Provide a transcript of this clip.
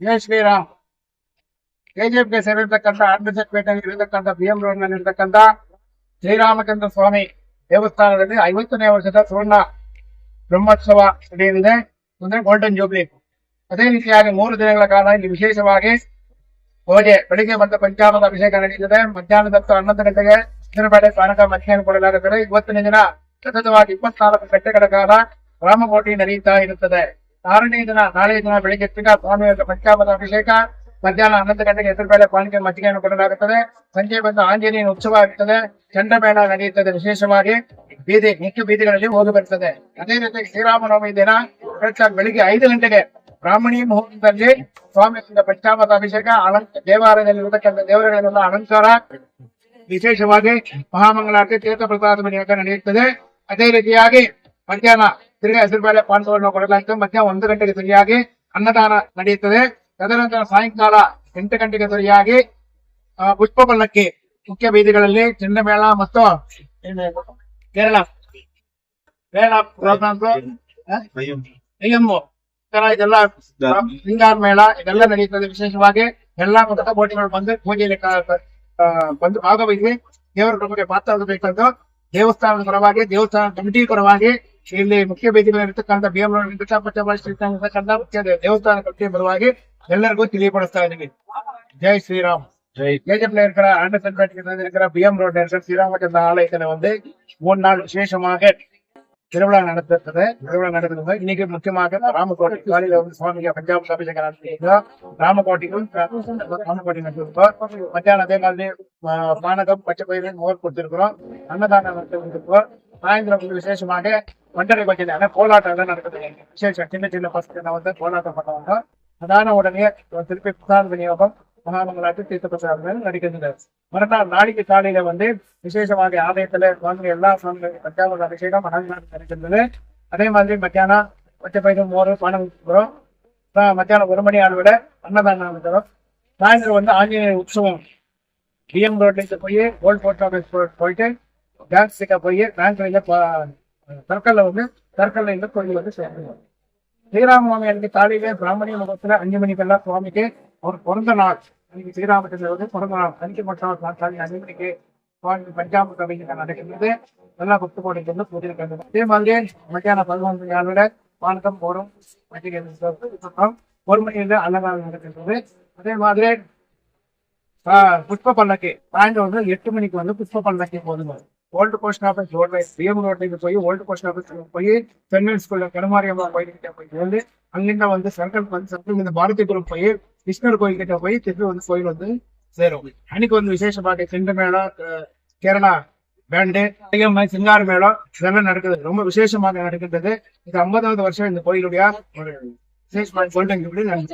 ಜಯ ಶ್ರೀರಾಮ್. ಕೆಜಿಎಫ್ಗೆ ಸೇರಿರ್ತಕ್ಕಂಥ ಆರ್ಮಿಸಪೇಟೆಯಲ್ಲಿ ಇರತಕ್ಕಂಥ B BM ರೋಡ್ನಲ್ಲಿ ಇರತಕ್ಕಂಥ ಶ್ರೀರಾಮಚಂದ್ರ ಸ್ವಾಮಿ ದೇವಸ್ಥಾನದಲ್ಲಿ ಐವತ್ತನೇ ವರ್ಷದ ಸುವರ್ಣ ಬ್ರಹ್ಮೋತ್ಸವ ನಡೆಯಲಿದೆ. ಅಂದ್ರೆ ಗೋಲ್ಡನ್ ಜೂಬ್ಲಿ ಅದೇ ರೀತಿಯಾಗಿ ಮೂರು ದಿನಗಳ ಕಾಲ ಇಲ್ಲಿ ವಿಶೇಷವಾಗಿ ಪೂಜೆ ಬೆಳಿಗ್ಗೆ ಬಂದ ಪಂಚಾಮದ ಅಭಿಷೇಕ ನಡೆಯುತ್ತದೆ ಮಧ್ಯಾಹ್ನದ ಹೊತ್ತು ಹನ್ನೊಂದು ಗಂಟೆಗೆ ಇದರ ಸ್ಥಾನಕ ಮಧ್ಯಾಹ್ನ ಕೊಡಲಾಗುತ್ತದೆ. ಇವತ್ತಿನ ದಿನ ಸತತವಾಗಿ ಇಪ್ಪತ್ನಾಲ್ಕು ಗಂಟೆಗಳ ಕಾಲ ರಾಮಕೋಟಿ ನಡೆಯುತ್ತಾ ಇರುತ್ತದೆ. ಆರನೇ ದಿನ, ನಾಳೆ ದಿನ ಬೆಳಿಗ್ಗೆ ತಿರ್ಗಾ ಸ್ವಾಮಿಯ ಪಂಚಾಮೃತ ಅಭಿಷೇಕ. ಮಧ್ಯಾಹ್ನ ಹನ್ನೊಂದು ಗಂಟೆಗೆ ಹೆಸರು ಪಾಲಿಕೆ ಮಜ್ಜಿಗೆಯನ್ನು ಕೊಡಲಾಗುತ್ತದೆ. ಸಂಜೆ ಬಂದು ಆಂಜನೇಯನ ಉತ್ಸವ ಆಗುತ್ತದೆ ಚಂಡಮೇಳ ನಡೆಯುತ್ತದೆ ವಿಶೇಷವಾಗಿ. ಬೀದಿ, ಮುಖ್ಯ ಬೀದಿಗಳಲ್ಲಿ ಹೋಗಿ ಬರುತ್ತದೆ ಅದೇ ರೀತಿ ಶ್ರೀರಾಮನವಮಿ ದಿನ ಬೆಳಿಗ್ಗೆ ಐದು ಗಂಟೆಗೆ ಬ್ರಾಹ್ಮಣಿ ಮುಹೂರ್ತದಲ್ಲಿ ಸ್ವಾಮಿಯಿಂದ ಪಂಚಾಮತ ಅಭಿಷೇಕ ಅಲಂಕ ದೇವಾಲಯದಲ್ಲಿ ಇರತಕ್ಕಂಥ ದೇವರುಗಳೆಲ್ಲ ಅಲಂಕಾರ ವಿಶೇಷವಾಗಿ ಮಹಾಮಂಗಳಾರತಿ ತೀರ್ಥ ಪ್ರಸಾದ ಮನೆಯಾಗ ನಡೆಯುತ್ತದೆ. ಅದೇ ರೀತಿಯಾಗಿ ಮಧ್ಯಾಹ್ನ ತಿರುಗಿ ಹೆಸರು ಬೇಳೆ ಪಾನಕವನ್ನು ಕೊಡಲಾಗ್ತದೆ ಮಧ್ಯಾಹ್ನ ಒಂದು ಗಂಟೆಗೆ ಸರಿಯಾಗಿ ಅನ್ನದಾನ ನಡೆಯುತ್ತದೆ. ತದನಂತರ ಸಾಯಂಕಾಲ ಎಂಟು ಗಂಟೆಗೆ ಸರಿಯಾಗಿ ಪುಷ್ಪ ಪಲ್ಲಕ್ಕಿ ಮುಖ್ಯ ಬೀದಿಗಳಲ್ಲಿ ಚೆಂಡಮೇಳ ಮತ್ತು ಕೇರಳ ಕೇರಳ ತರ ಇದೆಲ್ಲ ಸಿಂಗಾರ ಮೇಳ ಇದೆಲ್ಲ ನಡೆಯುತ್ತದೆ ವಿಶೇಷವಾಗಿ ಎಲ್ಲಾ ಮತದ ಬೋಟಿಗಳು ಬಂದು ಪೂಜೆಯಲ್ಲಿ ಕ- ಕ- ಆ, ಬಂದು ಭಾಗವಹಿಸಿ ದೇವರ ಕೃಪೆಗೆ ಪಾತ್ರರಾಗಬೇಕೆಂದು ದೇವಸ್ಥಾನದ ಪರವಾಗಿ ದೇವಸ್ಥಾನ ಕಮಿಟಿ ಪರವಾಗಿ ಇಲ್ಲಿ ಮುಖ್ಯ ಬೇದಿಗಳಿರ್ತಕ್ಕಂಥ ಬಿ ಎಂ ಇರ್ತಕ್ಕಂಥ ಮುಖ್ಯ ದೇ- ದೇವಸ್ಥಾನ ಕಮಿಟಿ ಪರವಾಗಿ ಎಲ್ಲರಿಗೂ ತಿಳಿಯಪಡಿಸ್ತಾ ಇದ್ದೀವಿ ಜೈ ಶ್ರೀರಾಮ್ ಜೈ ಕೆಜಿಎಫ್ இருக்கிற ஆண்டர்சன் பேட்டைக்கு இருக்கிற பிஎம் ரோட்ல இருக்கிற ஸ்ரீராமச்சந்திர ஆலயத்துல வந்து மூணு நாள் விசேஷமாக திருவிழா நடத்துறது திருவிழா நடத்துறது இன்னைக்கு முக்கியமாக ராமகோட்டை காலையில வந்து சுவாமிக்கு பஞ்சாப் அபிஷேகம் நடத்திருக்கோம் ராமகோட்டைக்கும் ராமகோட்டை நடத்திருக்கோம் மத்தியானம் அதே மாதிரி ஆ, பானகம் பச்சை பயிர் மோர் கொடுத்திருக்கிறோம். அன்னதானம் நடத்திருக்கோம் சாயந்தரம் வந்து விசேஷமாக மண்டலை பட்சம் கோலாட்டம் எல்லாம் நடக்குது. விசேஷம். சின்ன சின்ன பசங்க வந்து கோலாட்டம் பண்ணுவாங்க. அதான உடனே திருப்பி புத்தாண்டு விநியோகம். மகாமங்களாட்டு தீர்த்த பிரசாதங்கள் நடிக்கின்றனர். மறுநாள் நாளைக்கு காலையில வந்து விசேஷமாக ஆலயத்துல வாங்க எல்லா சுவாமிகள் பஞ்சாப அபிஷேகம் மகாமங்களாட்டு நடக்கின்றது அதே மாதிரி மத்தியானம் பச்சை பயிரும் மோர் பணம் வரும் மத்தியானம் ஒரு மணி அளவிட அன்னதானம் தரும். சாயந்தரம் வந்து ஆஞ்சநேயர் உற்சவம். பிஎம் ரோட்லேருந்து போய் ஓல்ட் போஸ்ட் ஆஃபீஸ் போயிட்டு பேங்க் சிக்க போய் பேங்க்ல சர்க்கிள்ல வந்து சர்க்கிள்ல இருந்து கோயில் வந்து சேர்ந்துருவாங்க ஸ்ரீராமநவமி அன்னைக்கு காலையிலே பிராமணி முகத்துல அஞ்சு மணிக்கெல்லாம் சுவாமிக்கு ஒரு பிறந்த நாள். அன்னைக்கு ஸ்ரீராமச்சந்திர வந்து பிறந்த நாள். அன்னைக்கு மட்டும் நாள் அஞ்சு மணிக்கு சுவாமி பஞ்சாம கவிஞர் நடக்கின்றது நல்லா பக்த போட்டு வந்து பூஜை அதே மாதிரி மத்தியானம் பதினொன்று நாளோட வானகம் போரும் மட்டிகை ஒரு மணியில அலங்காரம் நடக்கின்றது அதே மாதிரி ஆஹ், புஷ்ப பல்லக்கு சாயந்தரம் வந்து எட்டு மணிக்கு வந்து புஷ்ப பல்லக்கு போதுங்க ஓல்டு పోస్ట్ ஆஃபீஸ் రోడ్ వైపు బియ్యం రోడ్ మీద పోయి ఓల్డ్ పోస్ట్ ఆఫీస్ పోయి ఫెన్మెన్ స్కూల్ కనుమారియమ్మ கோயில்கிட்ட போய் சேர்ந்து அங்கிட்ட வந்து சங்கல் வந்து சங்கல் இந்த பாரதி குரூப் போய் விஷ்ணர் கோயில்கிட்ட போய் திருப்பி வந்து கோயில் வந்து சேரும். அன்னைக்கு வந்து விசேஷமாக செண்டு மேளம் கேரளா பேண்டு சிங்கார மேளம் இதெல்லாம் நடக்குது. ரொம்ப விசேஷமாக நடக்கின்றது. இது ஐம்பதாவது வருஷம் இந்த கோயிலுடைய ஒரு விசேஷமாக சொல்லிட்டு